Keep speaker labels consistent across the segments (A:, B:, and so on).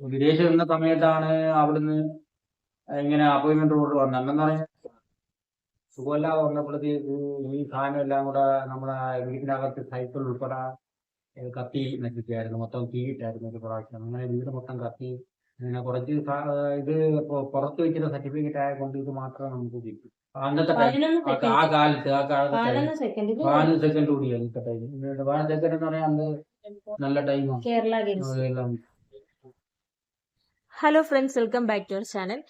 A: വിദേശത്ത് വന്ന സമയത്താണ് അവിടുന്ന് ഇങ്ങനെ അപ്പോയിന്റ്മെന്റ് കൊണ്ട് വന്നത്. അന്നെന്ന് പറഞ്ഞാൽ സുഖമില്ലാതെ വന്നപ്പോഴത്തേക്ക് ഈ സാധനം എല്ലാം കൂടെ നമ്മുടെ വീടിനകത്ത് സൈക്കിൾ ഉൾപ്പെടെ കത്തി നശിച്ചായിരുന്നു മൊത്തം തീയിട്ടായിരുന്നു ഒരു പ്രാവശ്യം. അങ്ങനെ വീട് മൊത്തം കത്തി. അങ്ങനെ കുറച്ച് ഇത് പുറത്ത് വെക്കുന്ന സർട്ടിഫിക്കറ്റ് ആയതുകൊണ്ട് ഇത് മാത്രമേ നമുക്ക് കിട്ടൂ. അന്നത്തെ ആ കാലത്ത് ആ കാലത്ത്.
B: പതിനൊന്ന് സെക്കൻഡ്
A: കൂടിയാണ് ഇന്നത്തെ ടൈം പതിനൊന്ന് സെക്കൻഡ് എന്ന് പറയാൻ അന്ന് നല്ല ടൈമാണ്
B: Kerala hello friends welcome back to our channel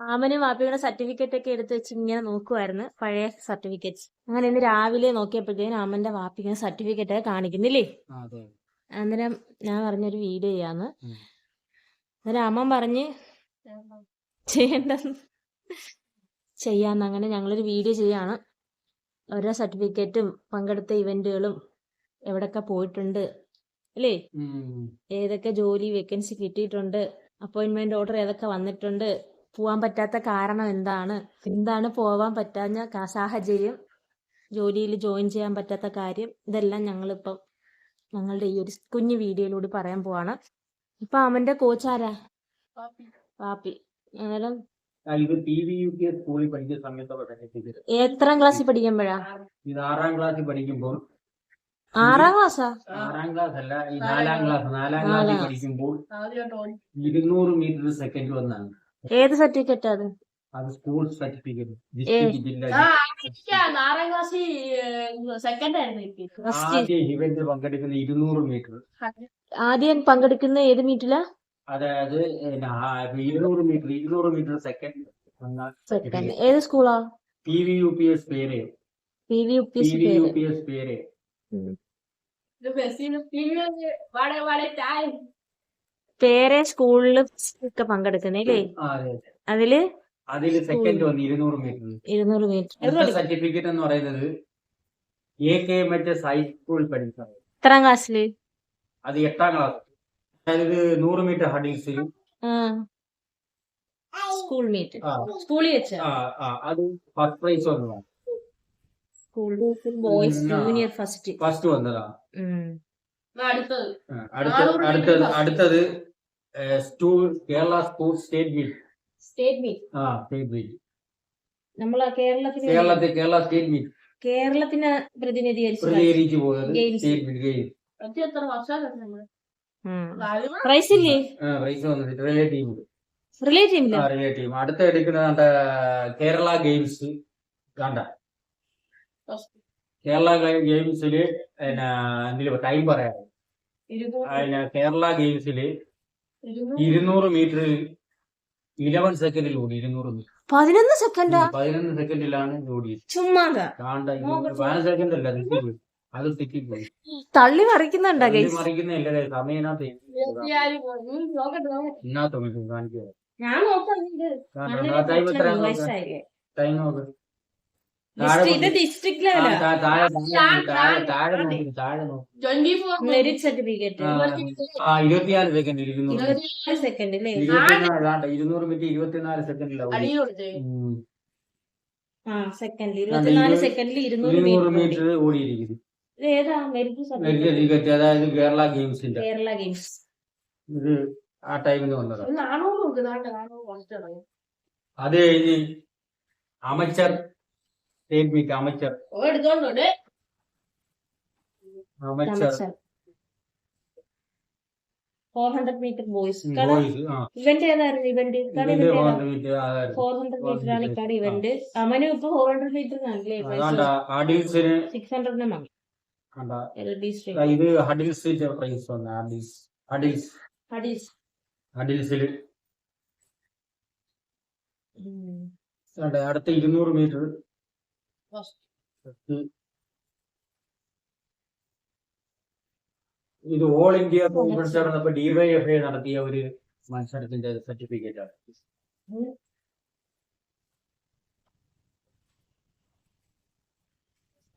B: ആമനും വാപ്പിയുടെ സർട്ടിഫിക്കറ്റ് ഒക്കെ എടുത്ത് വെച്ച് ഇങ്ങനെ നോക്കുമായിരുന്നു പഴയ സർട്ടിഫിക്കറ്റ്സ് അങ്ങനെ ഇന്ന് രാവിലെ നോക്കിയപ്പോഴത്തേനും ആമന്റെ വാപ്പി ഇങ്ങനെ സർട്ടിഫിക്കറ്റ് ഒക്കെ കാണിക്കുന്നില്ലേ? അന്നേരം ഞാൻ പറഞ്ഞൊരു വീഡിയോ ചെയ്യാന്ന്. അന്നേരം അമ്മൻ പറഞ്ഞ് ചെയ്യണ്ട ചെയ്യാന്ന്. അങ്ങനെ ഞങ്ങളൊരു വീഡിയോ ചെയ്യാണ്. ഓരോ സർട്ടിഫിക്കറ്റും പങ്കെടുത്ത ഇവന്റുകളും എവിടൊക്കെ പോയിട്ടുണ്ട് അല്ലേ. ഏതൊക്കെ ജോലി വേക്കൻസി കിട്ടിയിട്ടുണ്ട് അപ്പോയിന്റ്മെന്റ് ഓർഡർ ഏതൊക്കെ വന്നിട്ടുണ്ട്? പോവാൻ പറ്റാത്ത കാരണം എന്താണ്? എന്താണ് പോവാൻ പറ്റാഞ്ഞ സാഹചര്യം? ജോലിയിൽ ജോയിൻ ചെയ്യാൻ പറ്റാത്ത കാര്യം? ഇതെല്ലാം ഞങ്ങളിപ്പം ഞങ്ങളുടെ ഈ ഒരു കുഞ്ഞു വീഡിയോയിലൂടെ പറയാൻ പോവാണ്. ഇപ്പൊ അവന്റെ കോച്ച് ആരാ? പാപ്പി. അന്നേരം എത്രാം ക്ലാസ്സിൽ പഠിക്കുമ്പോഴാ?
A: ഇത് ആറാം ക്ലാസ്സിൽ പഠിക്കുമ്പോൾ
B: ആറാം ക്ലാസ്സാ?
A: ആറാം ക്ലാസ് അല്ല ഈ നാലാം ക്ലാസ്. നാലാം ക്ലാസ്സിൽ
B: നാലാം.
A: പഠിക്കുമ്പോൾ ഇരുന്നൂറ് മീറ്റർ സെക്കൻഡ് വന്നാണ്.
B: ഏത് സർട്ടിഫിക്കറ്റ് അത്?
A: അത് സ്കൂൾ സർട്ടിഫിക്കറ്റ് ഡിസ്ട്രിക്ട് ജില്ല
C: ആറാം ക്ലാസ്സിൽ സെക്കൻഡ് ആയിരുന്നു കിട്ടിയത്
B: ഫസ്റ്റ്.
A: ആദ്യ ഇവന്റിൽ പങ്കെടുക്കുന്ന ഇരുന്നൂറ് മീറ്റർ.
B: ആദ്യം പങ്കെടുക്കുന്ന ഏത് മീറ്റിലാ?
A: അതായത് ഇരുന്നൂറ് മീറ്റർ ഇരുന്നൂറ് മീറ്റർ സെക്കൻഡ്
B: സെക്കൻഡ് ഏത് സ്കൂളാ
A: P V U P S പേര്.
B: P V U P
A: P
B: S
A: V U
B: പേര്.
A: പി എസ് പേര്
B: സ്കൂളിൽ ഒക്കെ പങ്കെടുക്കുന്നേ അല്ലേ. അതിൽ?
A: അതിൽ സെക്കൻഡ് വന്ന് ഇരുന്നൂറ് മീറ്റർ.
B: ഇരുന്നൂറ് മീറ്റർ.
A: സർട്ടിഫിക്കറ്റ് എന്ന് പറയുന്നത് എ കെ മറ്റേ ഹൈസ്കൂളിൽ പഠിക്കുന്നത്
B: എത്രാം ക്ലാസ്സിൽ?
A: അത് എട്ടാം ക്ലാസ്. അതായത് നൂറ് മീറ്റർ ഹഡിൽസിൽ
B: സ്കൂൾ മീറ്റ് സ്കൂളിൽ വെച്ച്?
A: അത് ഫസ്റ്റ് പ്രൈസ് വന്നതാണ്.
B: School boys junior first
A: first വന്നതാ.
C: അടുത്തത്.
A: അടുത്തത് അടുത്തത് stew Kerala school state meet
B: state meet
A: ആ സ്റ്റേറ്റ് മീറ്റ്
B: നമ്മൾ കേരളത്തിന്
A: കേരളത്തിൽ കേരള സ്റ്റേറ്റ് മീറ്റ്
B: കേരളത്തിന് പ്രതിനിധീകരിച്ച്
A: നമ്മൾ
B: റിലേറ്റീവ്
A: അടുത്ത എടുക്കുന്ന കേരള ഗെയിംസ് കണ്ട. കേരള ഗെയിംസിൽ പിന്നെ എന്തിലും ടൈം പറയാം. പിന്നെ കേരള ഗെയിംസിൽ ഇരുന്നൂറ് മീറ്റർ ഇലവൻ സെക്കൻഡിൽ ഓടി ഇരുന്നൂറ് മീറ്റർ
B: പതിനൊന്ന് സെക്കൻഡ്?
A: പതിനൊന്ന് സെക്കൻഡിലാണ് ഓടി.
B: ചുമ്മാതാ
A: കാണ്ട പതിനഞ്ച് സെക്കൻഡ് അല്ല അത് തെറ്റിപ്പോയി.
B: തള്ളി മറിക്കുന്നുണ്ടോ
A: മറിക്കുന്നില്ല സമയത്ത് കാണിക്കുക
B: ഞാൻ നോക്കാം
A: ടൈം നോക്ക്.
B: ഡിസ്ട്രിക്ട് മെറിറ്റ് സർട്ടിഫിക്കറ്റ്
A: ഇരുപത്തിനാല് സെക്കൻഡ് ഇരുന്നൂറ് ഇരുന്നൂറ് മിനിറ്റ് ഇരുപത്തിനാല്
B: ആ സെക്കൻഡിൽ ഇരുപത്തിനാല് സെക്കൻഡിൽ ഇരുന്നൂറ്
A: ഇരുന്നൂറ്
B: മീറ്റർ
A: മീറ്റർ ഓടിയിരിക്കുന്നു.
B: ഇത് ഏതാ? Merit certificate.
A: അതായത് കേരള ഗെയിംസിന്റെ.
B: കേരള ഗെയിംസ്.
A: ഇത് ആ ടൈമിൽ വന്നതാണ് അത് കഴിഞ്ഞ് അമച്ചർ
C: ഓ എടുത്തോണ്ട്
A: amateur
B: four hundred metre boys event ഏതായിരുന്നു? ഇവന്റ്
A: ഫോർ
B: ഹൺഡ്രഡ് മീറ്റർ ആണ് ഇക്കാട്. ഇവന്റ് അമനും ഇപ്പൊ ഫോർ ഹൺഡ്രഡ് മീറ്റർ സിക്സ് ഹൺഡ്രഡിന് മതി
A: ഇത് ഹഡിൽസ് പ്രൈസ് വന്ന ഹഡിൽസ് ഹഡിൽസ്
B: ഹഡീസ്
A: ഹഡിൽസിൽ അടുത്ത ഇരുന്നൂറ് മീറ്റർ ഇത് ഓൾ ഇന്ത്യ കോൺഫറൻസ് നടന്നപ്പോ ഡിവൈഎഫ്ഐ നടത്തിയ ഒരു മത്സരത്തിന്റെ സർട്ടിഫിക്കറ്റ് ആണ്.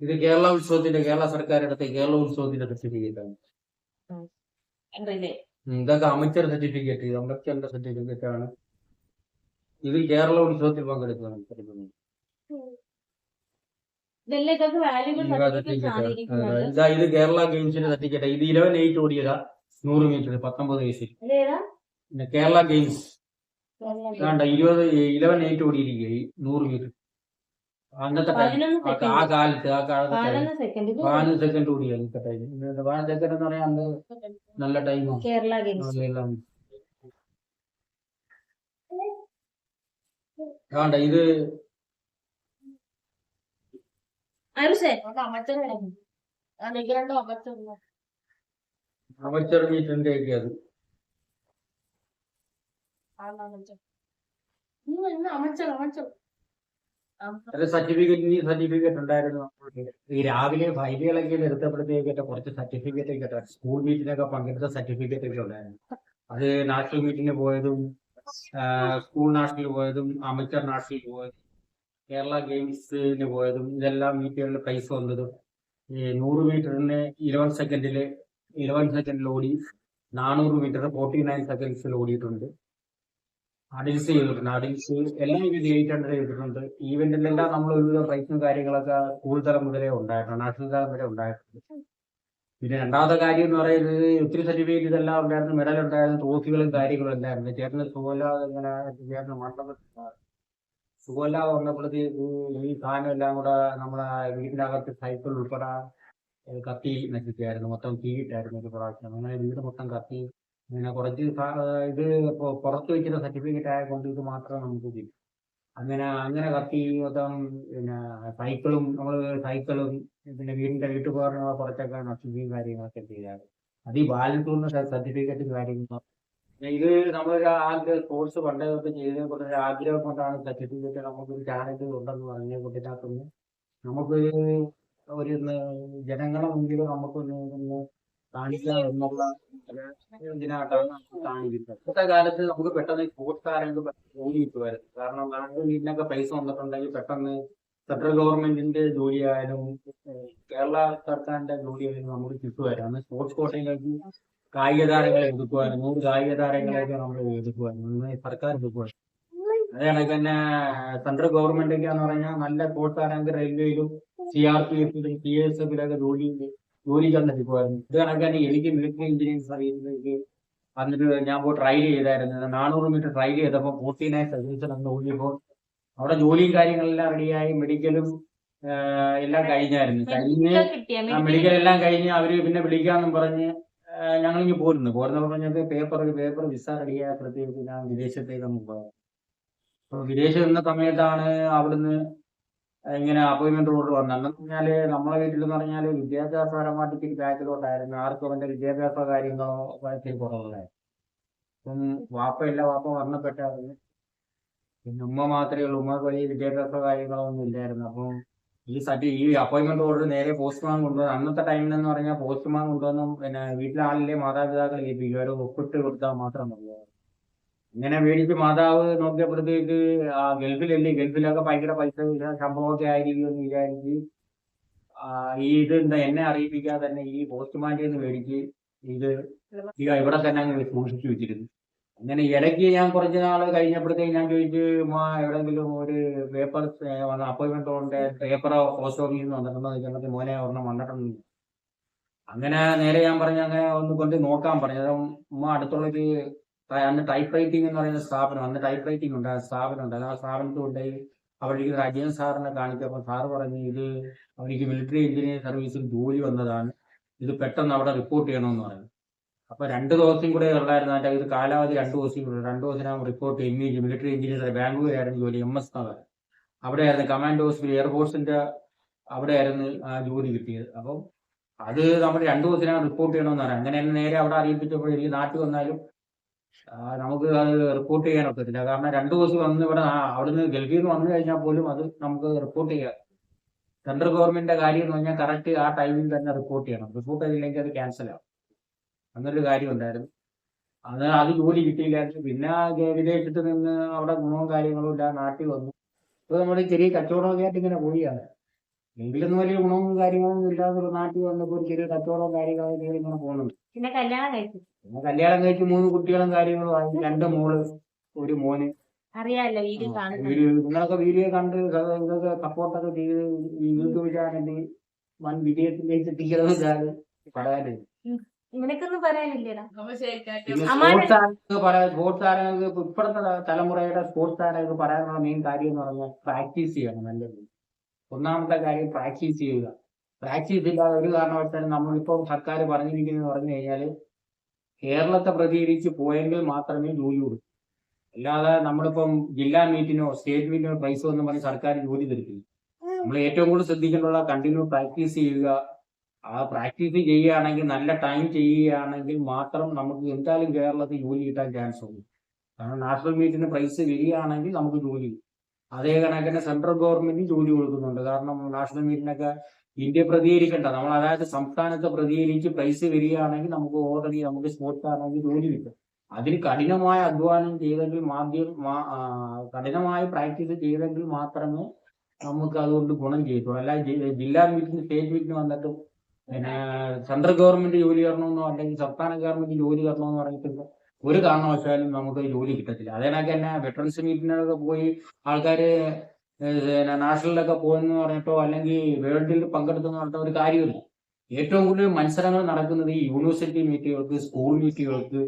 A: ഇത് കേരള ഉത്സവത്തിന്റെ കേരള സർക്കാർ എടുത്ത കേരള ഉത്സവത്തിന്റെ സർട്ടിഫിക്കറ്റ് ആണ്. ഇതൊക്കെ അമിച്ചർ സർട്ടിഫിക്കറ്റ് അമച്ചറിന്റെ സർട്ടിഫിക്കറ്റ് ആണ്. ഇത് കേരള ഉത്സവത്തിൽ പങ്കെടുത്തതാണ് സർട്ടിഫിക്കറ്റ്
B: ഇതെല്ലാം ഇതൊക്കെ വാല്യൂബിൾ
A: ഈ
B: സർട്ടിഫിക്കറ്റ്സ് ആണ്
A: certificate.
B: ഇരിക്കുന്നത്
A: ഇതാ ഇത് കേരള ഗെയിംസിന്റെ സർട്ടിഫിക്കറ്റ് ഇത് ഇലവൻ എയ്റ്റ് ഓടിയതാ. നൂറ് മീറ്റർ പത്തൊമ്പത് വയസ്സിൽ പിന്നെ കേരള ഗെയിംസ് വേണ്ട ഇരുപത് ഇലവൻ എയ്റ്റ് ഓടിയിരിക്കുക നൂറ് മീറ്റർ അന്നത്തെ
B: പതിനൊന്ന്
A: ആ കാലത്ത് ആ കാലത്ത്
B: പതിനൊന്ന് സെക്കൻഡ്
A: ഓടിയ അന്നത്തെ ടൈം പതിനഞ്ച് സെക്കൻഡ് എന്ന് പറയാൻ നല്ല ടൈമാണ്
B: കേരള ഗെയിംസ്
A: വേണ്ട ഇത് ഒക്കെ അത്. സർട്ടിഫിക്കറ്റ് സർട്ടിഫിക്കറ്റ് ഉണ്ടായിരുന്നു. ഈ രാവിലെ ഫൈലുകളൊക്കെ എടുത്തപ്പോഴത്തേക്ക് കുറച്ച് സർട്ടിഫിക്കറ്റ് ഒക്കെ സ്കൂൾ മീറ്റിനൊക്കെ പങ്കെടുത്ത സർട്ടിഫിക്കറ്റ് ഒക്കെ ഉണ്ടായിരുന്നു. അത് നാഷണൽ മീറ്റിന് പോയതും സ്കൂൾ നാഷണൽ പോയതും അമച്ചർ നാഷണൽ പോയതും. കേരള ഗെയിംസിന് പോയതും ഇതെല്ലാം മീറ്റുകളിൽ പ്രൈസ് വന്നതും നൂറ് മീറ്ററിന് ഇലവൻ സെക്കൻഡിൽ ഇലവൻ സെക്കൻഡിൽ ഓടി നാനൂറ് മീറ്റർ ഫോർട്ടി നയൻ സെക്കൻഡ്സിൽ ഓടിയിട്ടുണ്ട്. അഡിൽസ് ചെയ്തിട്ടുണ്ട്. അഡിൽസ് എല്ലാം ഇത് എയ്റ്റ് ഹൺഡ്രഡ് ചെയ്തിട്ടുണ്ട്. ഈവെന്റിലെല്ലാം നമ്മൾ ഒരുവിധം പ്രൈസും കാര്യങ്ങളൊക്കെ സ്കൂൾ തലം മുതലേ ഉണ്ടായിട്ടുണ്ട്. നാഷണൽ തലം വരെ ഉണ്ടായിട്ടുണ്ട്. പിന്നെ രണ്ടാമത്തെ കാര്യം എന്ന് പറയുന്നത് ഒത്തിരി സർട്ടിഫിക്കറ്റ് ഇതെല്ലാം ഉണ്ടായിരുന്നു. മെഡൽ ഉണ്ടായിരുന്നു. ട്രോഫികളും കാര്യങ്ങളും ഉണ്ടായിരുന്നു. ചേട്ടന് സുഖമില്ലാതെ ഇങ്ങനെ ചേട്ടന് മണ്ഡലം സുഖമില്ലാതെ വന്നപ്പോഴത്തേക്ക് ഈ സാധനം എല്ലാം കൂടെ നമ്മളെ വീടിനകത്ത് സൈക്കിൾ ഉൾപ്പെടെ കത്തി നശിച്ചായിരുന്നു മൊത്തം തീയിട്ടായിരുന്നു ഒരു പ്രാവശ്യം. അങ്ങനെ വീട് മൊത്തം കത്തി. അങ്ങനെ കുറച്ച് ഇത് ഇപ്പോൾ പുറത്ത് വെച്ചിട്ട് സർട്ടിഫിക്കറ്റ് ആയതുകൊണ്ട് ഇത് മാത്രമേ നമുക്ക് ചെയ്യൂ അങ്ങനെ അങ്ങനെ കത്തി മൊത്തം പിന്നെ സൈക്കിളും നമ്മൾ സൈക്കിളും പിന്നെ വീടിന്റെ വീട്ടുപകരണങ്ങൾ കുറച്ചൊക്കെ നശിക്കുകയും കാര്യങ്ങളൊക്കെ ചെയ്താണ് അത് ഈ ബാലൻസ് സർട്ടിഫിക്കറ്റും കാര്യങ്ങളും പിന്നെ ഇത് നമ്മളൊരു ആഗ്രഹം സ്പോർട്സ് പണ്ടേ തൊട്ട് ചെയ്തതിനെ കൊണ്ട് ഒരു ആഗ്രഹം കൊണ്ടാണ് സർട്ടിഫിക്കറ്റ് നമുക്കൊരു ടാലന്റ് ഉണ്ടെന്ന് പറഞ്ഞ കൊണ്ടിനകത്തുനിന്ന് നമുക്ക് ഒരു ജനങ്ങളുടെ ജനങ്ങളെ മുമ്പിൽ നമുക്കൊന്ന് കാണിക്കാം എന്നുള്ള ഇന്നത്തെ കാലത്ത് നമുക്ക് പെട്ടെന്ന് സ്പോർട്സ് താരങ്ങൾ ജോലി കിട്ടുമായിരുന്നു കാരണം നാട്ടിൽ വീട്ടിനൊക്കെ പൈസ വന്നിട്ടുണ്ടെങ്കിൽ പെട്ടെന്ന് സെൻട്രൽ ഗവൺമെന്റിന്റെ ജോലിയായാലും കേരള സർക്കാരിന്റെ ജോലിയായാലും നമുക്ക് കിട്ടുമായിരുന്നു സ്പോർട്സ് കോട്ടയിലേക്ക് കായിക താരങ്ങളെ ഒതുക്കുവാനും നൂറ് കായിക താരങ്ങളെയൊക്കെ നമ്മൾ ഒതുക്കുവാനും ഇന്ന് സർക്കാർ ഒതുക്കുവാനും അതേ കണക്ക് തന്നെ സെൻട്രൽ ഗവൺമെന്റ് ഒക്കെ എന്ന് പറഞ്ഞാൽ നല്ല സ്പോർട്സ് താരങ്ങൾക്ക് റെയിൽവേയിലും സി ആർ പി എഫിലും സി എസ് എഫിലൊക്കെ ജോലി ജോലി ചെന്നെടുക്കുമായിരുന്നു ഇത് കണക്ക് തന്നെ എനിക്ക് മിലിറ്ററി എഞ്ചിനീയറിംഗ് സർവീസിലേക്ക് വന്നിട്ട് ഞാൻ പോയി ട്രൈ ചെയ്തായിരുന്നു. നാനൂറ് മീറ്റർ ട്രൈ ചെയ്തപ്പോൾ ഫോർട്ടി നയൻ സർവീസിൽ അന്ന് ഓടിയപ്പോൾ അവിടെ ജോലിയും കാര്യങ്ങളെല്ലാം റെഡിയായി മെഡിക്കലും എല്ലാം കഴിഞ്ഞായിരുന്നു. കഴിഞ്ഞ് മെഡിക്കൽ എല്ലാം കഴിഞ്ഞ് അവർ പിന്നെ വിളിക്കാന്നും പറഞ്ഞ് ഞങ്ങൾ ഇങ്ങനെ പോരുന്നു. പോരുന്ന പറഞ്ഞത് പേപ്പർ പേപ്പർ വിസ റെഡിയായപ്പോഴത്തേക്ക് ഞാൻ വിദേശത്തേക്ക് അങ്ങ് പോയത് അപ്പൊ വിദേശത്ത് നിന്ന സമയത്താണ് അവിടുന്ന് ഇങ്ങനെ അപ്പോയിന്റ്മെന്റ് ഓർഡർ വന്നത്. എന്ന് പറഞ്ഞാൽ നമ്മളെ വീട്ടിൽ എന്ന് പറഞ്ഞാൽ വിദ്യാഭ്യാസപരമായിട്ട് ഇത്തിരി ബാക്കിലോട്ടായിരുന്നു ആർക്കും അവന്റെ വിദ്യാഭ്യാസ കാര്യങ്ങളോ ഇത്തിരി കുറവുള്ളായിരുന്നു അപ്പം വാപ്പയില്ല വാപ്പ മരണപ്പെട്ടായിരുന്നു പിന്നെ ഉമ്മ മാത്രമേ ഉള്ളൂ. ഉമ്മക്ക് വലിയ വിദ്യാഭ്യാസ കാര്യങ്ങളോ ഒന്നും ഇല്ലായിരുന്നു. അപ്പം ഈ സത്യം ഈ അപ്പോയിന്റ്മെന്റ് ഓർഡർ നേരെ പോസ്റ്റ്മാൻ കൊണ്ടുവന്നു അന്നത്തെ ടൈമിൽ എന്ന് പറഞ്ഞാൽ പോസ്റ്റ്മാൻ കൊണ്ടുവന്നു പിന്നെ വീട്ടിലാളിലെ മാതാപിതാക്കൾ ഏൽപ്പിക്കും അവരെ ഒപ്പിട്ട് കൊടുത്താൽ മാത്രം മതിയാവും ഇങ്ങനെ മേടിച്ച് മാതാവ് നോക്കിയപ്പോഴത്തേക്ക് ആ ഗൾഫിലല്ലേ ഗൾഫിലൊക്കെ ഭയങ്കര പൈസ ശമ്പളമൊക്കെ ആയിരിക്കും എന്ന് വിചാരിച്ച് ഈ ഇത് എന്നെ അറിയിപ്പിക്കാതെ തന്നെ ഈ പോസ്റ്റ്മാന്റെ മേടിച്ച് ഇത് ഇവിടെ തന്നെ അങ്ങ് സൂക്ഷിച്ചു വെച്ചിരുന്നു. അങ്ങനെ ഇടയ്ക്ക് ഞാൻ കുറച്ച് നാൾ കഴിഞ്ഞപ്പോഴത്തേക്ക് ഞാൻ ചോദിച്ചു മാ എവിടെയെങ്കിലും ഒരു പേപ്പർ അപ്പോയിന്റ്മെന്റ് കൊണ്ട് പേപ്പർ പോസ്റ്റ് ഓഫീസിൽ നിന്ന് വന്നിട്ടുണ്ടോ. ചോദിച്ചപ്പോൾ മോനെ ഒരെണ്ണം വന്നിട്ടുണ്ട്. അങ്ങനെ നേരെ ഞാൻ പറഞ്ഞു അങ്ങനെ ഒന്ന് കൊണ്ട് നോക്കാൻ പറഞ്ഞു. അത് ഉമ്മ അടുത്തുള്ളൊരു അന്ന് ടൈപ്പ് റൈറ്റിംഗ് എന്ന് പറയുന്ന സ്ഥാപനം അന്ന് ടൈപ്പ് റൈറ്റിംഗ് ഉണ്ട് ആ സ്ഥാപനം ഉണ്ട്. ആ സ്ഥാപനത്തിൽ ഉണ്ടായി അവിടേക്ക് ഒരു അജയൻ സാറിനെ കാണിച്ചപ്പോൾ സാറ് പറഞ്ഞു ഇത് അവർക്ക് മിലിറ്ററി എഞ്ചിനീയറിംഗ് സർവീസിൽ ജോലി വന്നതാണ്. ഇത് പെട്ടെന്ന് അവിടെ റിപ്പോർട്ട് ചെയ്യണമെന്ന് പറഞ്ഞു. അപ്പൊ രണ്ട് ദിവസം കൂടെ ഉള്ളായിരുന്നു അതിന്റെ ഇത് കാലാവധി രണ്ട് ദിവസം കൂടെ രണ്ട് ദിവസം report M E military engineer ബാംഗ്ലൂരായിരുന്നു ജോലി എം എസ് നഗർ അവിടെയായിരുന്നു കമാൻഡ് ഹോസ്പിറ്റൽ എയർഫോഴ്സിന്റെ അവിടെയായിരുന്നു ആ ജോലി കിട്ടിയത്. അപ്പം അത് നമ്മൾ രണ്ടു ദിവസത്തിനകം റിപ്പോർട്ട് ചെയ്യണമെന്ന് പറയാം അങ്ങനെ എന്നെ നേരെ അവിടെ അറിയിപ്പിച്ചപ്പോൾ എനിക്ക് നാട്ടിൽ വന്നാലും നമുക്ക് അത് റിപ്പോർട്ട് ചെയ്യാൻ ഒക്കത്തില്ല. കാരണം രണ്ടു ദിവസം വന്ന് ഇവിടെ അവിടുന്ന് ഗൾഫിൽ നിന്ന് വന്നു കഴിഞ്ഞാൽ പോലും അത് നമുക്ക് റിപ്പോർട്ട് ചെയ്യാം. സെൻട്രൽ ഗവൺമെന്റിന്റെ കാര്യം എന്ന് പറഞ്ഞാൽ കറക്റ്റ് ആ ടൈമിൽ തന്നെ റിപ്പോർട്ട് ചെയ്യണം. റിപ്പോർട്ട് ചെയ്തില്ലെങ്കിൽ അത് ക്യാൻസൽ ആവും. അങ്ങനൊരു കാര്യം ഉണ്ടായിരുന്നു അത് അത് ജോലി കിട്ടിയില്ലായിരുന്നു. പിന്നെ വിദേശത്ത് നിന്ന് അവിടെ ഗുണവും കാര്യങ്ങളും ഇല്ല നാട്ടിൽ വന്നു. ഇപ്പൊ നമ്മുടെ ചെറിയ കച്ചവടമൊക്കെ ആയിട്ട് ഇങ്ങനെ പോവുകയാണ്. എങ്കിലൊന്നും വലിയ ഗുണവും കാര്യങ്ങളൊന്നും ഇല്ലാതെ നാട്ടിൽ വന്നപ്പോൾ ഒരു ചെറിയ കച്ചവടവും കാര്യങ്ങളൊക്കെ ഇങ്ങനെ പോകുന്നുണ്ട്.
B: പിന്നെ കല്യാണം കഴിച്ചു.
A: പിന്നെ കല്യാണം കഴിച്ച് മൂന്ന് കുട്ടികളും കാര്യങ്ങളും ആയി. രണ്ട് മോൾ ഒരു മോന്.
B: അറിയാലോ വീഡിയോ
A: നിങ്ങളൊക്കെ വീഡിയോ കണ്ട് ഇതൊക്കെ സപ്പോർട്ടൊക്കെ ചെയ്ത് യൂട്യൂബ് ചാനലിൽ വൻ വിജയത്തിലേക്ക് എത്തിക്കണമെന്നാണ് പറയാനുള്ളത്.
B: നിനക്കൊന്നും പറയാനില്ലടാ
A: സ്പോർട്സ് താരങ്ങൾക്ക് ഇപ്പോഴത്തെ തലമുറയുടെ സ്പോർട്സ് താരങ്ങൾക്ക് പറയാനുള്ള മെയിൻ കാര്യം എന്ന് പറഞ്ഞാൽ പ്രാക്ടീസ് ചെയ്യണം നല്ലത്. ഒന്നാമത്തെ കാര്യം പ്രാക്ടീസ് ചെയ്യുക. പ്രാക്ടീസ് ഇല്ലാതെ ഒരു കാരണവശാലും നമ്മളിപ്പോൾ സർക്കാർ പറഞ്ഞിരിക്കുന്നത് പറഞ്ഞു കഴിഞ്ഞാൽ കേരളത്തെ പ്രതികരിച്ച് പോയെങ്കിൽ മാത്രമേ ജോലി കൊടുക്കൂ അല്ലാതെ നമ്മളിപ്പം ജില്ലാ മീറ്റിനോ സ്റ്റേറ്റ് മീറ്റിനോ പ്രൈസോ എന്ന് പറഞ്ഞ് സർക്കാർ ജോലി തരത്തില്ല നമ്മൾ ഏറ്റവും കൂടുതൽ ശ്രദ്ധിക്കേണ്ടത് കണ്ടിന്യൂ പ്രാക്ടീസ് ചെയ്യുക. ആ പ്രാക്ടീസ് ചെയ്യുകയാണെങ്കിൽ നല്ല ടൈം ചെയ്യുകയാണെങ്കിൽ മാത്രം നമുക്ക് എന്തായാലും കേരളത്തിൽ ജോലി കിട്ടാൻ ചാൻസ് ഉള്ളൂ. കാരണം നാഷണൽ മീറ്റിന് പ്രൈസ് വരികയാണെങ്കിൽ നമുക്ക് ജോലി അതേ കണക്കിന് സെൻട്രൽ ഗവൺമെന്റ് ജോലി കൊടുക്കുന്നുണ്ട്. കാരണം നാഷണൽ മീറ്റിനൊക്കെ ഇന്ത്യ പ്രതികരിക്കണ്ട. നമ്മൾ അതായത് സംസ്ഥാനത്തെ പ്രതികരിച്ച് പ്രൈസ് വരികയാണെങ്കിൽ നമുക്ക് ഓൾറെഡി നമുക്ക് സ്പോർട്സ് ആണെങ്കിൽ ജോലി കിട്ടും. അതിന് കഠിനമായ അധ്വാനം ചെയ്തെങ്കിൽ മാധ്യം കഠിനമായ പ്രാക്ടീസ് ചെയ്തെങ്കിൽ മാത്രമേ നമുക്ക് അതുകൊണ്ട് ഗുണം ചെയ്യത്തുള്ളൂ. അല്ലാതെ ജി- ജില്ലാ മീറ്റിന് സ്റ്റേറ്റ് മീറ്റിന് വന്നിട്ട് പിന്നെ സെൻട്രൽ ഗവൺമെന്റ് ജോലി തരണമെന്നോ അല്ലെങ്കിൽ സംസ്ഥാന ഗവൺമെന്റ് ജോലി തരണമെന്നോ പറഞ്ഞിട്ട് ഒരു കാരണവശാലും നമുക്ക് ജോലി കിട്ടത്തില്ല. അതേണക്ക് തന്നെ വെറ്ററൻസ് മീറ്റിനൊക്കെ പോയി പിന്നെ നാഷണലിലൊക്കെ പോകുന്നു പറഞ്ഞിട്ടോ അല്ലെങ്കിൽ വേൾഡിൽ പങ്കെടുത്തെന്ന് പറഞ്ഞിട്ടോ ഒരു കാര്യമില്ല. ഏറ്റവും കൂടുതൽ മത്സരങ്ങൾ നടക്കുന്നത് ഈ യൂണിവേഴ്സിറ്റി മീറ്റുകൾക്ക് സ്കൂൾ മീറ്റുകൾക്ക്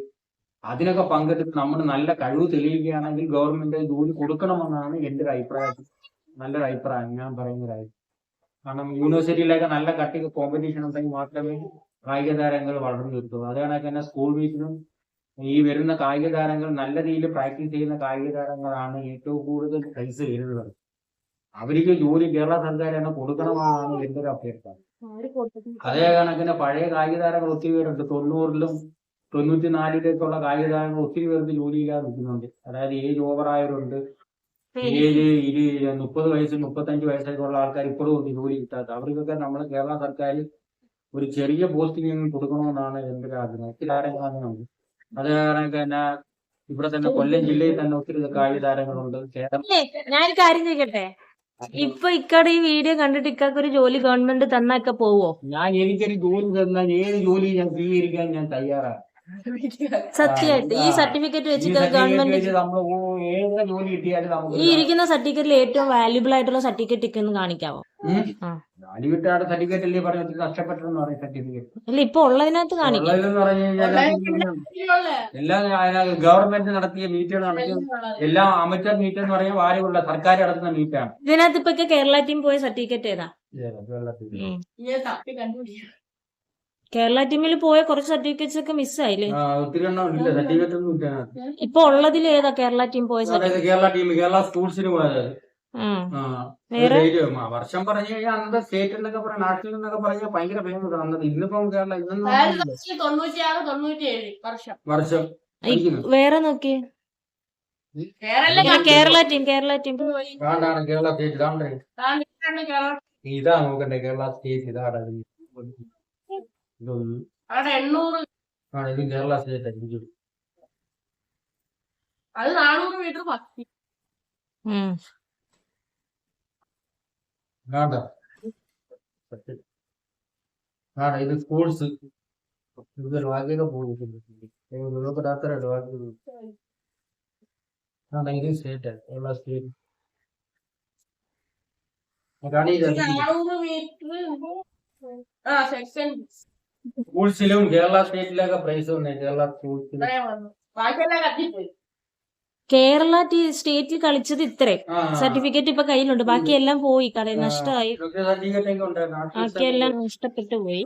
A: അതിനൊക്കെ പങ്കെടുത്ത് നമ്മൾ നല്ല കഴിവ് തെളിയിക്കുകയാണെങ്കിൽ ഗവൺമെന്റ് ജോലി കൊടുക്കണമെന്നാണ് എന്റെ ഒരു അഭിപ്രായം. നല്ലൊരു അഭിപ്രായം. ഞാൻ പറയുന്ന ഒരു കാരണം യൂണിവേഴ്സിറ്റിയിലൊക്കെ നല്ല കട്ടി കോമ്പറ്റീഷൻ ഉണ്ടെങ്കിൽ മാത്രമേ കായിക താരങ്ങൾ വളർന്നു വരുത്തുള്ളൂ അത് കണക്ക് തന്നെ സ്കൂൾ മീറ്റിനും ഈ വരുന്ന കായിക താരങ്ങൾ നല്ല രീതിയിൽ പ്രാക്ടീസ് ചെയ്യുന്ന കായിക താരങ്ങളാണ് ഏറ്റവും കൂടുതൽ പ്രൈസ് വരുന്നത്. അവർക്ക് ജോലി കേരള സർക്കാർ തന്നെ കൊടുക്കണമെന്നാണ് എന്റെ ഒരു അഭ്യർത്ഥന. അതേ കണക്കിന് പഴയ കായിക താരങ്ങൾ ഒത്തിരി പേരുണ്ട്. തൊണ്ണൂറിലും തൊണ്ണൂറ്റി നാലിലേക്കുള്ള കായിക താരങ്ങൾ ഒത്തിരി പേർക്ക് ജോലിയില്ലാതെ നിൽക്കുന്നുണ്ട്. അതായത് ഏജ് ഓവറായവരുണ്ട് ഏജ് ഇരു മുപ്പത് വയസ്സ് മുപ്പത്തഞ്ച് വയസ്സായിട്ടുള്ള ആൾക്കാർ ഇപ്പോഴും ഒന്നും ജോലി കിട്ടാത്ത. അവർക്കൊക്കെ നമ്മൾ കേരള സർക്കാർ ഒരു ചെറിയ പോസ്റ്റിംഗ് കൊടുക്കണമെന്നാണ് എന്റെ ഒരു ആഗ്രഹം. ഒത്തിരി ആരെങ്കിലും അങ്ങനെയുണ്ട്. അത് കണക്ക് തന്നെ ഇവിടെ തന്നെ കൊല്ലം ജില്ലയിൽ തന്നെ ഒത്തിരി കായിക താരങ്ങളുണ്ട്
B: ഞാനൊരു കാര്യം ചോദിക്കട്ടെ? ഇപ്പൊ ഇക്കടെ ഈ വീഡിയോ കണ്ടിട്ട് ഇക്കാക്ക് ഒരു ജോലി ഗവൺമെന്റ് തന്നൊക്കെ പോവോ?
A: ഞാൻ എനിക്കൊരു ജോലി തന്നാൽ ഏത് ജോലി ഞാൻ സ്വീകരിക്കാൻ ഞാൻ തയ്യാറാണ്.
B: സത്യമായിട്ട്. ഈ സർട്ടിഫിക്കറ്റ് വെച്ചിട്ട് ഗവൺമെന്റ് ഈ ഇരിക്കുന്ന സർട്ടിഫിക്കറ്റിൽ ഏറ്റവും വാല്യുബിൾ ആയിട്ടുള്ള സർട്ടിഫിക്കറ്റ് ഒക്കെ ഒന്ന് കാണിക്കാവോ?
A: അല്ല
B: ഇപ്പൊ ഉള്ളതിനകത്ത് കാണിക്കാം.
A: എല്ലാം ഗവൺമെന്റ് നടത്തിയ മീറ്റുകൾ നടത്തിയ എല്ലാ അമച്ചർ മീറ്റ് എന്ന് പറയുമ്പോൾ ആരുമില്ല സർക്കാർ നടത്തുന്ന മീറ്റാണ്
B: ഇതിനകത്ത് ഇപ്പൊ കേരള ടീം പോയ സർട്ടിഫിക്കറ്റ് ഏതാ? കേരള ടീമിൽ പോയ കുറച്ച് സർട്ടിഫിക്കറ്റ്സ് ഒക്കെ മിസ്സായില്ലേ ഇപ്പൊ ഉള്ളതിൽ ഏതാ കേരള ടീം പോയ
A: കേരള ടീം കേരള സ്കൂൾസിന് പോയത്. വർഷം പറഞ്ഞു കഴിഞ്ഞാൽ അന്നത്തെ സ്റ്റേറ്റ് എന്നൊക്കെ പറയാം നാഷണൽ എന്നൊക്കെ പറഞ്ഞാൽ ഭയങ്കര ഫേമസ് ആണ്. ഇന്നിപ്പം കേരള
C: ഇന്നും വർഷം.
A: വർഷം.
B: വേറെ നോക്കിയേ?
C: Kerala
B: Kerala team Kerala team
A: Kerala state
C: Kerala
A: ഇതാ നോക്കണ്ടേ കേരള സ്റ്റേറ്റ് ഇതാണ്
C: അവിടെ എണ്ണൂറ്
A: ആണ് ഇത് കേരള സ്റ്റേറ്റ് ആയിരിക്കും
C: അത് നാനൂറ് മീറ്റർ ഭക്തി
B: ഉം.
A: വേണ്ട. ആണ് ഇത് സ്കൂൾസ് ഇത് വാക്കിയൊക്കെ പോകുന്നുണ്ട് അത്ര വാക്കി ആണ് ഇത് സ്റ്റേറ്റ് കേരള സ്റ്റേറ്റ് അതാണ് ഈ
C: നാനൂറ് മീറ്റർ ആ സെക്ഷൻ
A: സ്കൂൾസിലും കേരള സ്റ്റേറ്റിലൊക്കെ പ്രൈസ് വന്നേ. കേരള സ്കൂൾസിലും.
B: കേരള ടീ സ്റ്റേറ്റിൽ കളിച്ചത്
A: ഇത്രേ.
B: സർട്ടിഫിക്കറ്റ് ഇപ്പൊ കയ്യിലുണ്ട്. ബാക്കിയെല്ലാം പോയി. കടയിൽ. നഷ്ടമായി. ബാക്കിയെല്ലാം നഷ്ടപ്പെട്ടു പോയി.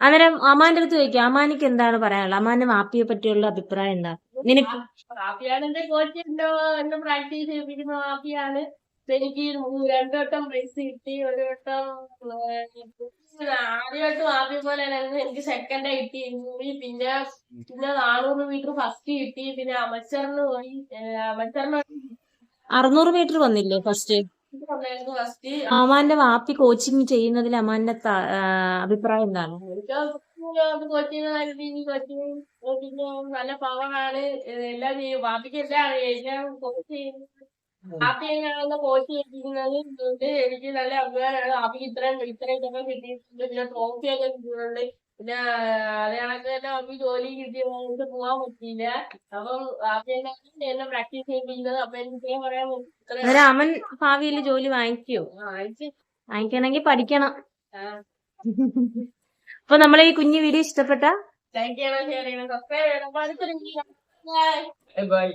B: അന്നേരം അമാന്റെ അടുത്ത് ചോദിക്കാം. അമാനിക്ക് എന്താണ് പറയാനുള്ളത്? അമാന്റെ മാപ്പിയെ പറ്റിയുള്ള അഭിപ്രായം എന്താ? നിനക്ക്
C: മാപ്പിയാണ് എന്റെ കോച്ചിണ്ടോ എന്റെ എന്നെ പ്രാക്ടീസ് ചെയ്യിപ്പിക്കുന്ന ഹാപ്പിയാണ് എനിക്ക് രണ്ടു വട്ടം പ്രൈസ് കിട്ടി ഒരു വട്ടം ആദ്യമായിട്ട് ആദ്യ പോലെ എനിക്ക് സെക്കൻഡ് കിട്ടി. പിന്നെ പിന്നെ നാനൂറ് മീറ്റർ ഫസ്റ്റ് കിട്ടി. പിന്നെ അമച്ചറിന് പോയി. അമച്ചറിന്
B: അറുന്നൂറ് മീറ്റർ വന്നില്ലേ ഫസ്റ്റ്
C: ഫസ്റ്റ്
B: അമാന്റെ വാപ്പി കോച്ചിങ് ചെയ്യുന്നതിൽ അമാന്റെ അഭിപ്രായം എന്താണ്?
C: കോച്ചിങ് നല്ല പവറാണ് എല്ലാം ചെയ്യും. ബാപ്പിക്ക് എല്ലാം എല്ലാം കോച്ച് ചെയ്യുന്നത് ഹാപ്പിയാണ് കോച്ച് ചെയ്യിപ്പിക്കുന്നത് കൊണ്ട് എനിക്ക് നല്ല അഭിമാനമാണ് ഹാപ്പിക്ക് ഇത്രയും ഇത്രയും ഇതൊക്കെ കിട്ടിയിട്ടുണ്ട്. പിന്നെ ട്രോഫി ഒക്കെ കിട്ടിയിട്ടുണ്ട്. പിന്നെ അത് കണക്ക് തന്നെ ജോലി പോവാൻ പറ്റിയില്ല. അപ്പം എന്നെ പ്രാക്ടീസ് ചെയ്യിപ്പിക്കുന്നത്. അപ്പൊ എനിക്ക് ഇത്രയും പറയാൻ
B: അവൻ അമൻ ഭാവിയിൽ ജോലി വാങ്ങിക്കോ. വാങ്ങിക്കണമെങ്കിൽ പഠിക്കണം. അപ്പൊ നമ്മളെ ഈ കുഞ്ഞു വീഡിയോ ഇഷ്ടപ്പെട്ട?
C: ലൈക്ക് ചെയ്യണം ഷെയർ ചെയ്യണം സബ്സ്ക്രൈബ് ചെയ്യണം. അപ്പൊ അടുത്തൊരു
A: ബൈ